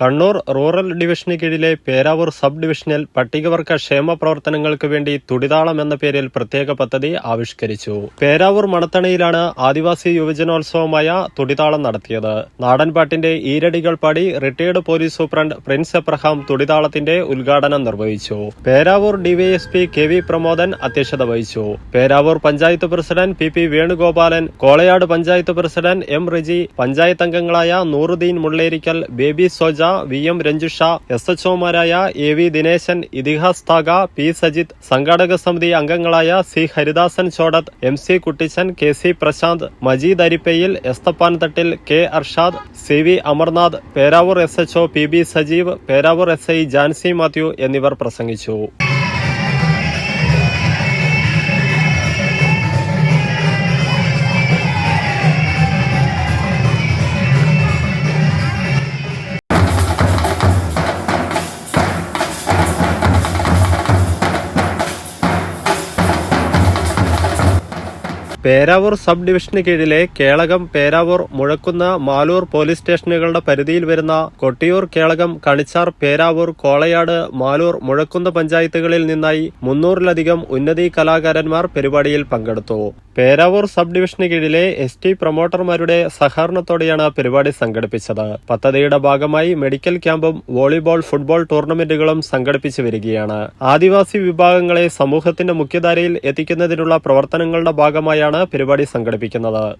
Kannur rural ഡിവിഷന് കീഴിലെ Peravoor sub ഡിവിഷനിൽ പട്ടികവർഗ ക്ഷേമ പ്രവർത്തനങ്ങൾക്ക് വേണ്ടി തുടിതാളം എന്ന പേരിൽ പ്രത്യേക പദ്ധതി ആവിഷ്കരിച്ചു. പേരാവൂർ മണത്തണയിലാണ് ആദിവാസി യുവജനോത്സവമായ തുടിതാളം നടത്തിയത്. നാടൻപാട്ടിന്റെ ഈരടികൾ പാടി retired police superintendent Prince Abraham തുടിതാളത്തിന്റെ ഉദ്ഘാടനം നിർവഹിച്ചു. Peravoor DYSP K V Pramodan അധ്യക്ഷത വഹിച്ചു. Peravoor panchayat president P P Venugopalan Kolayad panchayat president M Riji panchayat അംഗങ്ങളായ Nooruddin Mullerikkal Baby Soja V M Ranjusha S H ഒമാരായ A V Dineshan Ithihas Thaga P Sajith സംഘാടക സമിതി അംഗങ്ങളായ C Haridasan Chodath M C Kuttichan K C Prashanth Majeed Arippayil Esthappan Thattil K Arshad C V Amarnath Peravoor S H O P B Sajeev Peravoor S I Jancy Mathew എന്നിവർ പ്രസംഗിച്ചു. Peravoor sub ഡിവിഷന് കീഴിലെ Kelakam Peravoor Muzhakkunnu Maloor police സ്റ്റേഷനുകളുടെ പരിധിയിൽ വരുന്ന കൊട്ടിയൂർ കേളകം കണിച്ചാർ പേരാവൂർ കോളയാട് മാലൂർ മുഴക്കുന്ന പഞ്ചായത്തുകളിൽ നിന്നായി മുന്നൂറിലധികം ഉന്നതി കലാകാരന്മാർ പരിപാടിയിൽ പങ്കെടുത്തു. പേരാവൂർ സബ് ഡിവിഷന് കീഴിലെ എസ് ടി പ്രൊമോട്ടർമാരുടെ സഹകരണത്തോടെയാണ് പരിപാടി സംഘടിപ്പിച്ചത്. പദ്ധതിയുടെ ഭാഗമായി മെഡിക്കൽ ക്യാമ്പും വോളിബോൾ ഫുട്ബോൾ ടൂർണമെന്റുകളും സംഘടിപ്പിച്ചു വരികയാണ്. ആദിവാസി വിഭാഗങ്ങളെ സമൂഹത്തിന്റെ മുഖ്യധാരയിൽ എത്തിക്കുന്നതിനുള്ള പ്രവർത്തനങ്ങളുടെ ഭാഗമായാണ് പരിപാടി സംഘടിപ്പിക്കുന്നത്.